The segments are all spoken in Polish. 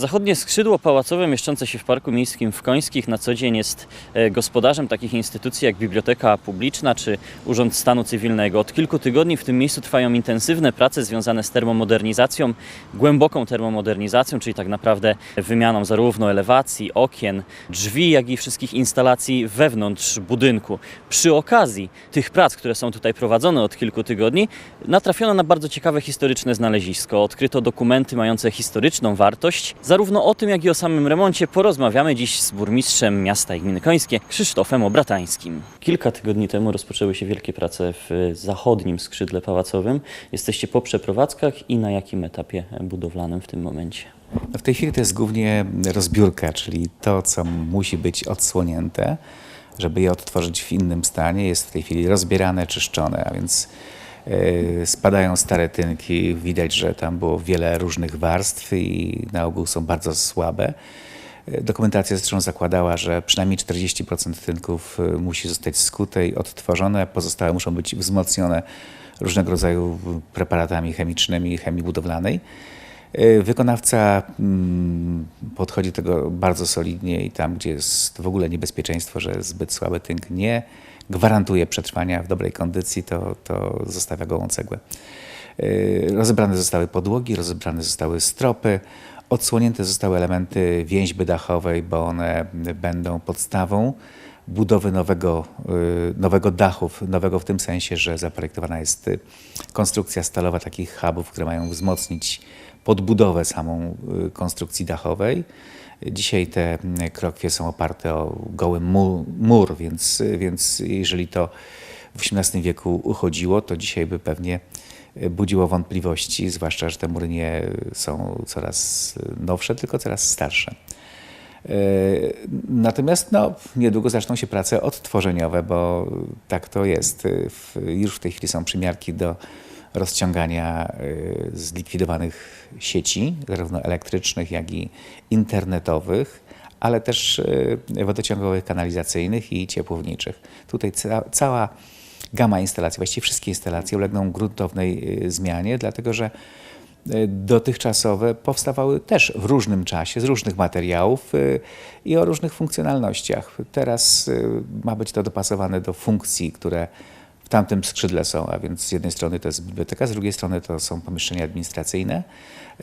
Zachodnie skrzydło pałacowe mieszczące się w Parku Miejskim w Końskich na co dzień jest e, gospodarzem takich instytucji jak Biblioteka Publiczna czy Urząd Stanu Cywilnego. Od kilku tygodni w tym miejscu trwają intensywne prace związane z termomodernizacją, głęboką termomodernizacją, czyli tak naprawdę wymianą zarówno elewacji, okien, drzwi, jak i wszystkich instalacji wewnątrz budynku. Przy okazji tych prac, które są tutaj prowadzone od kilku tygodni, natrafiono na bardzo ciekawe historyczne znalezisko. Odkryto dokumenty mające historyczną wartość. Zarówno o tym, jak i o samym remoncie porozmawiamy dziś z burmistrzem miasta i gminy Końskie, Krzysztofem Obratańskim. Kilka tygodni temu rozpoczęły się wielkie prace w zachodnim skrzydle pałacowym. Jesteście po przeprowadzkach i na jakim etapie budowlanym w tym momencie? No w tej chwili to jest głównie rozbiórka, czyli to, co musi być odsłonięte, żeby je odtworzyć w innym stanie, jest w tej chwili rozbierane, czyszczone, a więc spadają stare tynki, widać, że tam było wiele różnych warstw i na ogół są bardzo słabe. E, Dokumentacja zresztą zakładała, że przynajmniej 40% tynków e, musi zostać skute i odtworzone, pozostałe muszą być wzmocnione różnego rodzaju preparatami chemicznymi, chemii budowlanej. E, Wykonawca mm, podchodzi do tego bardzo solidnie i tam, gdzie jest w ogóle niebezpieczeństwo, że zbyt słaby tynk nie gwarantuje przetrwania w dobrej kondycji, to, to zostawia gołą cegłę. E, Rozebrane zostały podłogi, rozebrane zostały stropy, odsłonięte zostały elementy więźby dachowej, bo one będą podstawą budowy nowego, y, nowego dachów, nowego w tym sensie, że zaprojektowana jest y, konstrukcja stalowa takich hubów, które mają wzmocnić podbudowę samą y, konstrukcji dachowej. Dzisiaj te krokwie są oparte o goły mu- mur, więc, więc jeżeli to w XVIII wieku uchodziło, to dzisiaj by pewnie budziło wątpliwości, zwłaszcza, że te mury nie są coraz nowsze, tylko coraz starsze. E, Natomiast no, niedługo zaczną się prace odtworzeniowe, bo tak to jest. W, już w tej chwili są przymiarki do rozciągania e, zlikwidowanych sieci, zarówno elektrycznych, jak i internetowych, ale też e, wodociągowych, kanalizacyjnych i ciepłowniczych. Tutaj ca cała gama instalacji, właściwie wszystkie instalacje ulegną gruntownej e, zmianie, dlatego że e, dotychczasowe powstawały też w różnym czasie, z różnych materiałów y, i o różnych funkcjonalnościach. Teraz y, ma być to dopasowane do funkcji, które w tamtym skrzydle są, a więc z jednej strony to jest biblioteka, z drugiej strony to są pomieszczenia administracyjne,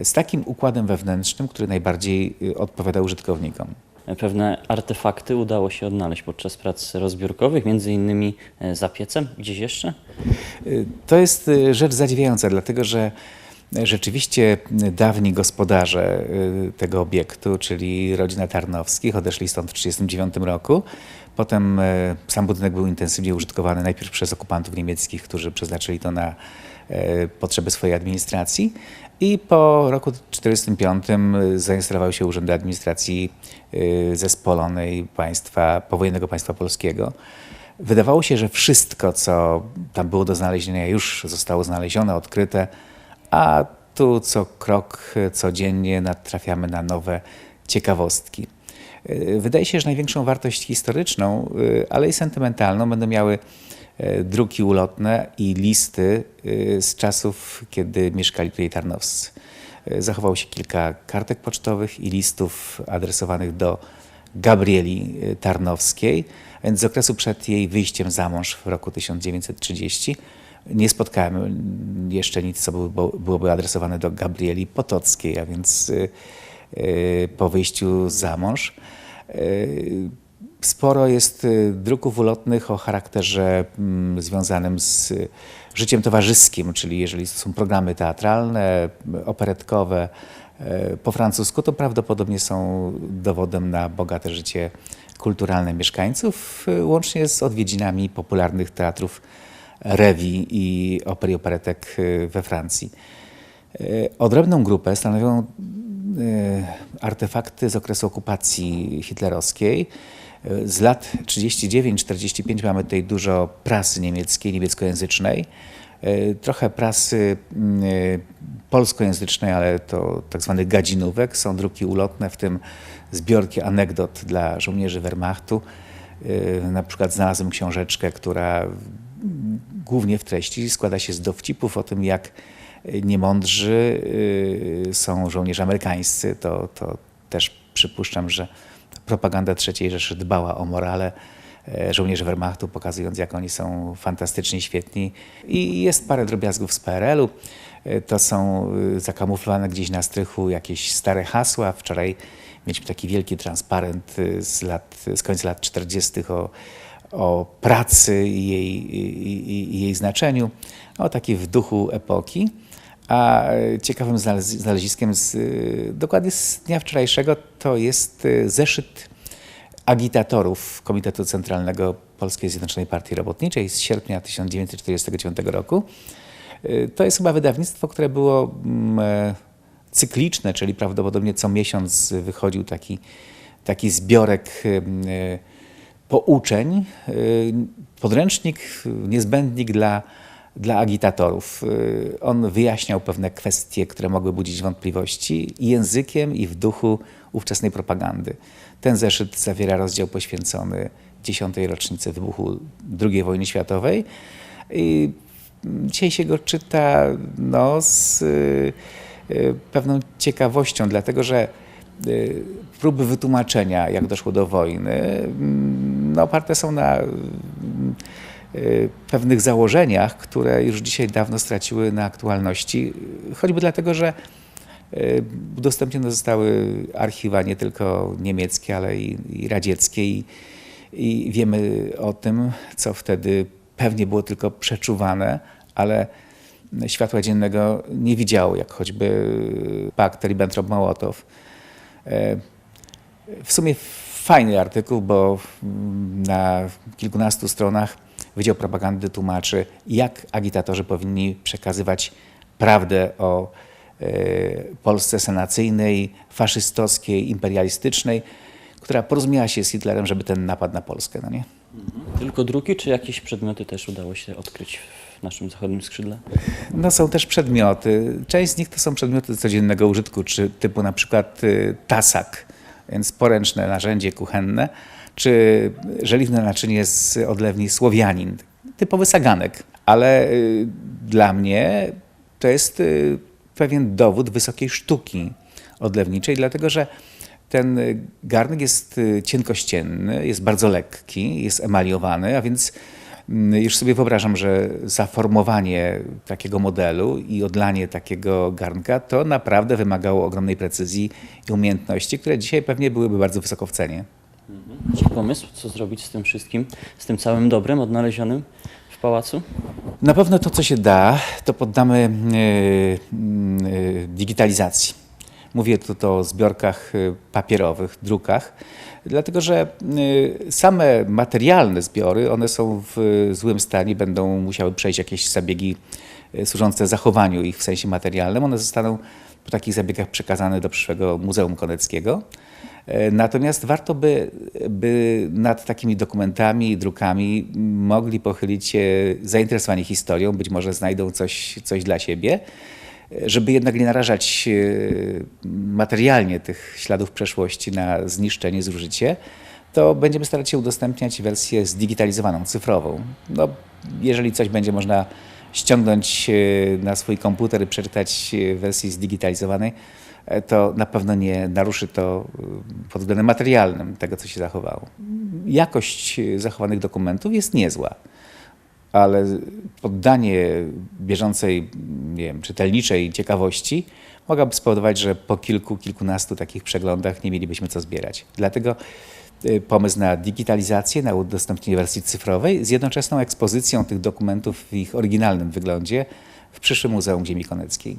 z takim układem wewnętrznym, który najbardziej odpowiada użytkownikom. Pewne artefakty udało się odnaleźć podczas prac rozbiórkowych, między innymi e, za piecem, gdzieś jeszcze? To jest rzecz zadziwiająca, dlatego że rzeczywiście dawni gospodarze y, tego obiektu, czyli rodzina Tarnowskich, odeszli stąd w 1939 roku. Potem y, sam budynek był intensywnie użytkowany najpierw przez okupantów niemieckich, którzy przeznaczyli to na y, potrzeby swojej administracji. I po roku 1945 zainstalowały się urzędy administracji zespolonej państwa, powojennego państwa polskiego. Wydawało się, że wszystko, co tam było do znalezienia, już zostało znalezione, odkryte, a tu co krok, codziennie natrafiamy na nowe ciekawostki. Y, Wydaje się, że największą wartość historyczną, y, ale i sentymentalną będą miały y, druki ulotne i listy z czasów, kiedy mieszkali tutaj Tarnowscy. Zachowało się kilka kartek pocztowych i listów adresowanych do Gabrieli Tarnowskiej, więc z okresu przed jej wyjściem za mąż w roku 1930. Nie spotkałem jeszcze nic, co byłoby, adresowane do Gabrieli Potockiej, a więc y, y, po wyjściu za mąż. Y, Sporo jest druków ulotnych o charakterze mm, związanym z życiem towarzyskim, czyli jeżeli są programy teatralne, operetkowe po francusku, to prawdopodobnie są dowodem na bogate życie kulturalne mieszkańców, łącznie z odwiedzinami popularnych teatrów rewi i oper i operetek y, we Francji. Y, Odrębną grupę stanowią y, artefakty z okresu okupacji hitlerowskiej. Z lat 39-45 mamy tutaj dużo prasy niemieckiej, niemieckojęzycznej, trochę prasy polskojęzycznej, ale to tak zwanych gadzinówek. Są druki ulotne, w tym zbiorki anegdot dla żołnierzy Wehrmachtu. Na przykład znalazłem książeczkę, która głównie w treści składa się z dowcipów o tym, jak niemądrzy y, są żołnierze amerykańscy. To, to też przypuszczam, że propaganda III Rzeszy dbała o morale e, żołnierzy Wehrmachtu, pokazując jak oni są fantastycznie świetni. I jest parę drobiazgów z PRL-u. E, To są e, zakamuflowane gdzieś na strychu jakieś stare hasła. Wczoraj mieliśmy taki wielki transparent e, z, lat, z końca lat 40. o, o pracy i jej, i, i, jej znaczeniu, o taki w duchu epoki. A e, ciekawym znalez- znaleziskiem z, y, dokładnie z dnia wczorajszego to jest y, zeszyt agitatorów Komitetu Centralnego Polskiej Zjednoczonej Partii Robotniczej z sierpnia 1949 roku. To jest chyba wydawnictwo, które było mm, e, cykliczne, czyli prawdopodobnie co miesiąc wychodził taki, taki zbiorek pouczeń, y, podręcznik, niezbędnik dla, dla agitatorów. Y, On wyjaśniał pewne kwestie, które mogły budzić wątpliwości i językiem, i w duchu ówczesnej propagandy. Ten zeszyt zawiera rozdział poświęcony dziesiątej rocznicy wybuchu II wojny światowej. I dzisiaj się go czyta no, z y, y, pewną ciekawością, dlatego że próby wytłumaczenia, jak doszło do wojny, mm, no, oparte są na y, pewnych założeniach, które już dzisiaj dawno straciły na aktualności, choćby dlatego, że y, udostępnione zostały archiwa nie tylko niemieckie, ale i, i radzieckie i, i wiemy o tym, co wtedy pewnie było tylko przeczuwane, ale światła dziennego nie widziało, jak choćby pakt Ribbentrop-Mołotow. E, w sumie fajny artykuł, bo na kilkunastu stronach Wydział Propagandy tłumaczy, jak agitatorzy powinni przekazywać prawdę o e, Polsce senacyjnej, faszystowskiej, imperialistycznej, która porozumiała się z Hitlerem, żeby ten napad na Polskę. No nie? Tylko druki, czy jakieś przedmioty też udało się odkryć w naszym zachodnim skrzydle? No są też przedmioty. Część z nich to są przedmioty codziennego użytku, czy typu na przykład y, tasak, więc poręczne narzędzie kuchenne, czy żeliwne naczynie z odlewni Słowianin, typowy saganek. Ale y, dla mnie to jest y, pewien dowód wysokiej sztuki odlewniczej, dlatego że ten garnek jest cienkościenny, jest bardzo lekki, jest emaliowany, a więc już sobie wyobrażam, że zaformowanie takiego modelu i odlanie takiego garnka to naprawdę wymagało ogromnej precyzji i umiejętności, które dzisiaj pewnie byłyby bardzo wysoko w cenie. Macie pomysł, co zrobić z tym wszystkim, z tym całym dobrem odnalezionym w pałacu? Na pewno to, co się da, to poddamy e, e, digitalizacji. Mówię tu o zbiorkach e, papierowych, drukach, dlatego że e, same materialne zbiory, one są w złym stanie, będą musiały przejść jakieś zabiegi służące zachowaniu ich w sensie materialnym. One zostaną po takich zabiegach przekazane do przyszłego Muzeum Koneckiego. E, Natomiast warto by, by nad takimi dokumentami i drukami mogli pochylić się zainteresowani historią, być może znajdą coś, coś dla siebie, żeby jednak nie narażać e, materialnie tych śladów przeszłości na zniszczenie, zużycie, to będziemy starać się udostępniać wersję zdigitalizowaną, cyfrową. No, jeżeli coś będzie można ściągnąć e, na swój komputer i przeczytać e, w wersji zdigitalizowanej, to na pewno nie naruszy to pod względem materialnym tego, co się zachowało. Jakość zachowanych dokumentów jest niezła, ale poddanie bieżącej, nie wiem, czytelniczej ciekawości mogłaby spowodować, że po kilku, kilkunastu takich przeglądach nie mielibyśmy co zbierać. Dlatego y, pomysł na digitalizację, na udostępnienie wersji cyfrowej z jednoczesną ekspozycją tych dokumentów w ich oryginalnym wyglądzie w przyszłym Muzeum Ziemi Koneckiej.